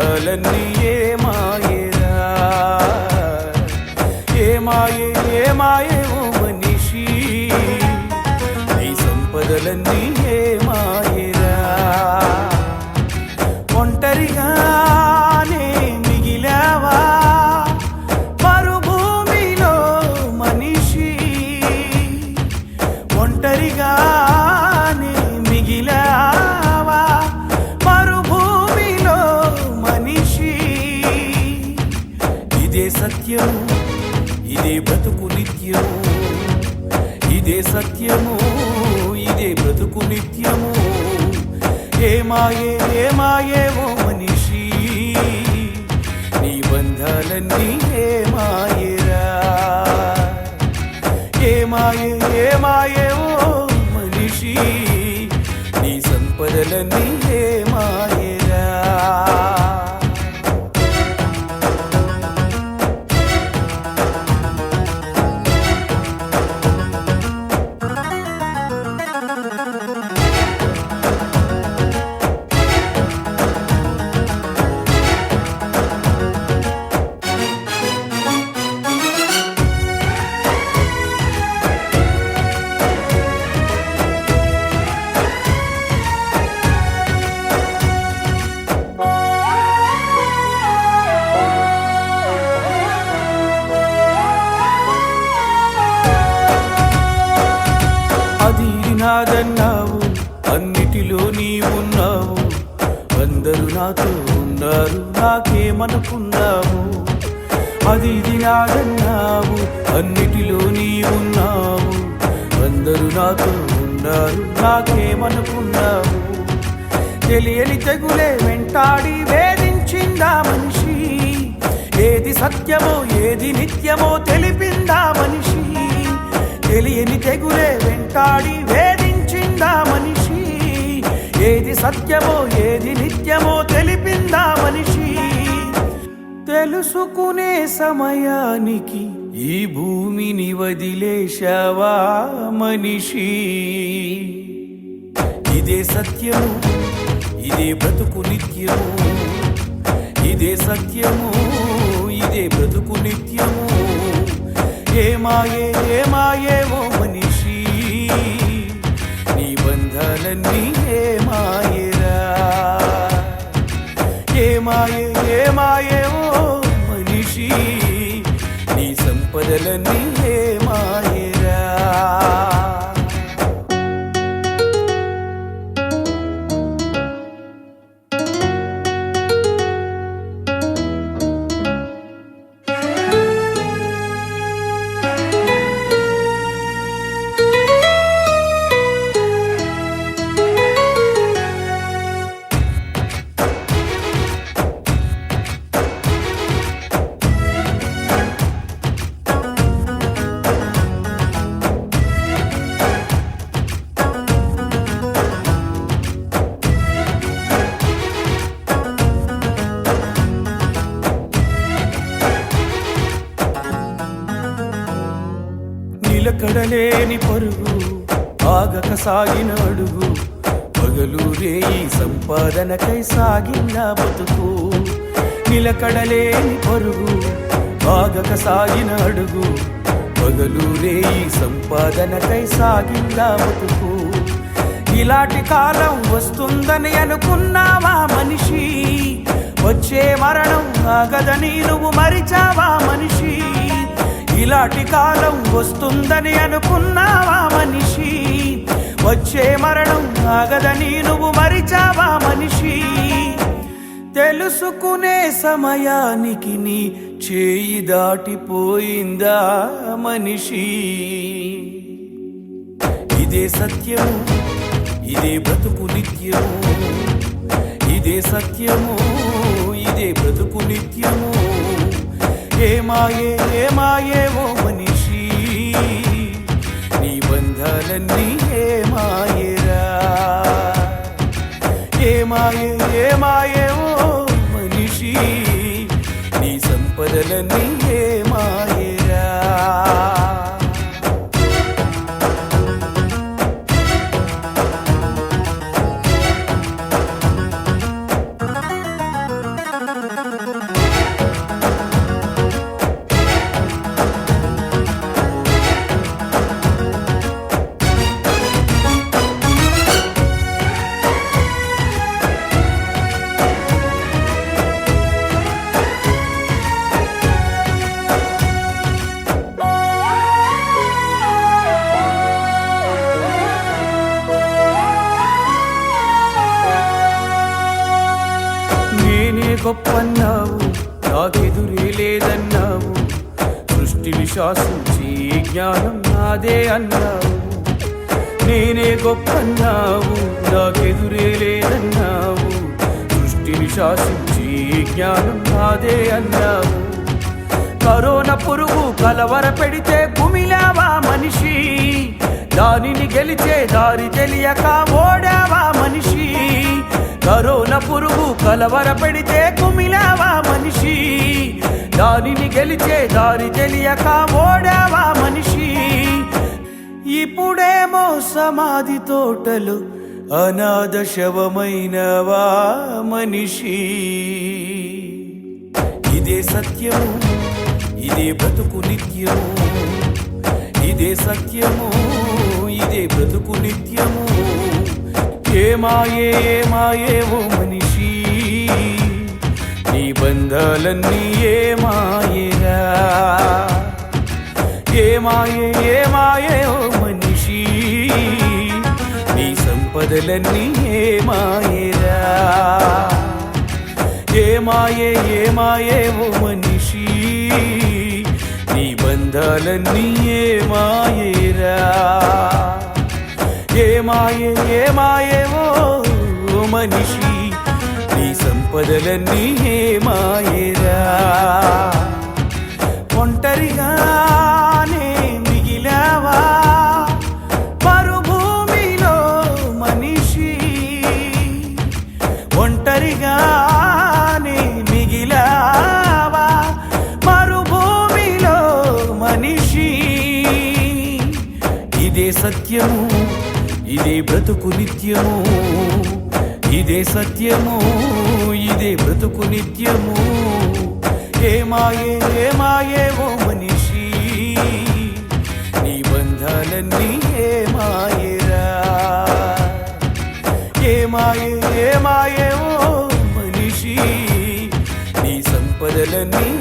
బంధాలన్నీ ఏమాయేరా ఏమాయే ఏమాయే ఓ మనిషి నీ సంపదలన్నీ ఏమాయేరా ఇదే బ్రతుకు నిత్యము. ఇదే సత్యము ఇదే బ్రతుకు నిత్యము. ఏమాయే ఏమాయే ఓ మనిషి. నీ బంధాలన్నీ ఏమాయేరా ఏమాయే ఏమాయే ఓ మనిషి. నీ సంపదలన్నీ ఏమాయే అందరూ నాతో ఉన్నారు నాకేమనుకున్నావు? అది ఇది నాదన్నావు అన్నిటిలో నీ ఉన్నావు అందరూ నాతో ఉన్నారు నాకేమనుకున్నావు? తెలియని తెగులే వెంటాడి వేధించిందా మనిషి? ఏది సత్యమో ఏది నిత్యమో తెలిపిందా మనిషి? తెలియని తెగులే వెంటాడి వే ఏది సత్యమో ఏది నిత్యమో తెలిపిందా మనిషి? తెలుసుకునే సమయానికి ఈ భూమిని వదిలేశావా మనిషి? ఇదే సత్యము ఇదే బ్రతుకు నిత్యము. ఇదే సత్యము ఇదే బ్రతుకు నిత్యము. ఏమాయే ఏమాయేమో సాగిన అడుగు పగలు రేయి సంపాదనకై సాగిన బతుకు. నిలకడలేని పరుగు బాగక సాగిన అడుగు పగలు రేయి సంపాదనకై సాగిన బతుకు. ఇలాంటి కాలం వస్తుందని అనుకున్నావా మనిషి? వచ్చే మరణం ఆగదని నువ్వు మరిచావా మనిషి? ఇలాంటి కాలం వస్తుందని అనుకున్నావా మనిషి? వచ్చే మరణం ఆగదని నువ్వు మరిచావా మనిషి? తెలుసుకునే సమయానికి నీ చేయి దాటిపోయిందా మనిషి? ఇదే సత్యము ఇదే బ్రతుకు నిత్యము. ఇదే సత్యము ఇదే బ్రతుకు నిత్యము. ఏమాయే ఏమాయేవో ఓ సంపదలన్నీ నేనే గొప్పన్నావు నాకెదురే లేదన్నావు. సృష్టిని శాసించి జ్ఞానం నాదే అన్నావు. నేనే గొప్పన్నావు నాకెదురే లేదన్నావు. సృష్టిని శాసించి జ్ఞానం నాదే అన్నావు. కరోనా పురుగు కలవర పెడితే కుమిలావా మనిషి? దానిని గెలిచే దారి తెలియక ఓడావా మనిషి? కరోనా పురుగు కలవర పెడితే కుమిలావా మనిషి? దానిని గెలిచే దారి తెలియక ఓడావా మనిషి? ఇప్పుడేమో సమాధి తోటలు అనాథ శవమైనవా మనిషి? ఇదే సత్యము ఇదే బ్రతుకు నిత్యము. ఇదే సత్యము ఇదే బ్రతుకు నిత్యము. మాయే ఏమాయే ఓ మనిషి. నీ బంధాలన్నీ ఏ మాయేరా ఏ మాయే ఏ మాయే ఓ మనిషి? నీ సంపదలన్నీ ఏ మాయేరా ఏ మాయే ఏ మాయే ఓ మనిషి? నీ బంధాలన్నీ ఏ మాయేరా ఏ మాయే ఏ మాయేవో మనిషి నీ సంపదలన్నీ ఏ మాయేరా ఒంటరిగానే మిగిలావా? మరుభూమిలో మనిషి ఒంటరిగా బ్రతుకు నిత్యము. ఇదే సత్యము ఇదే బ్రతుకు నిత్యము. ఏమాయే ఏమాయే ఓ మనిషి. నీ బంధాలన్నీ ఏమాయేరా ఏమాయే ఏమాయే ఓ మనిషి. నీ సంపదలన్నీ